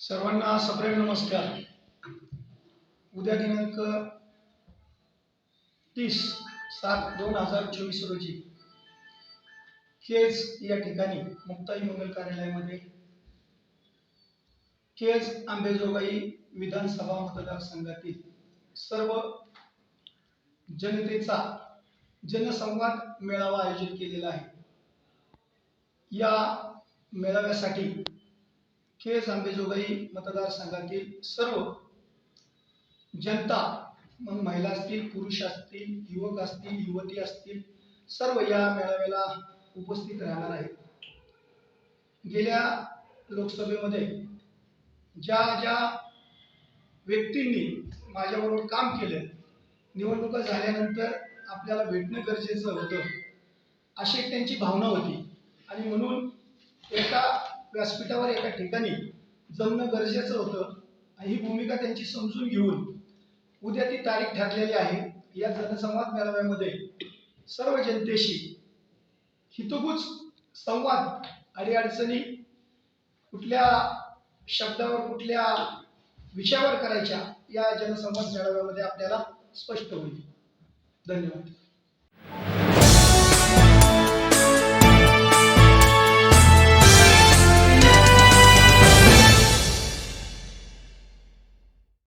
सर्वांना सप्रेम नमस्कार. उद्या दिनांक तीस सात दोन हजार चोवीस रोजी केज या ठिकाणी मुक्ताई मंगल कार्यालयामध्ये केज आंबेजोगाई विधानसभा मतदारसंघातील सर्व जनतेचा जनसंवाद मेळावा आयोजित केलेला आहे. या मेळाव्यासाठी केज अंबेजोगाई मतदारसंघातील सर्व जनता मग महिला असतील पुरुष असतील युवक असतील युवती असतील सर्व या मेळाव्याला उपस्थित राहणार आहेत. गेल्या लोकसभेमध्ये ज्या ज्या व्यक्तींनी माझ्याबरोबर काम केलं निवडणुका झाल्यानंतर आपल्याला भेटणं गरजेचं होतं अशी एक त्यांची भावना होती. आणि म्हणून एका व्यासपीठावर एका ठिकाणी जमणं गरजेचं होतं आणि ही भूमिका त्यांची समजून घेऊन उद्या ती तारीख ठरलेली आहे. या जनसंवाद मेळाव्यामध्ये सर्व जनतेशी हितगुज संवाद अडीअडचणी कुठल्या शब्दावर कुठल्या विषयावर करायच्या या जनसंवाद मेळाव्यामध्ये आपल्याला स्पष्ट होईल. धन्यवाद.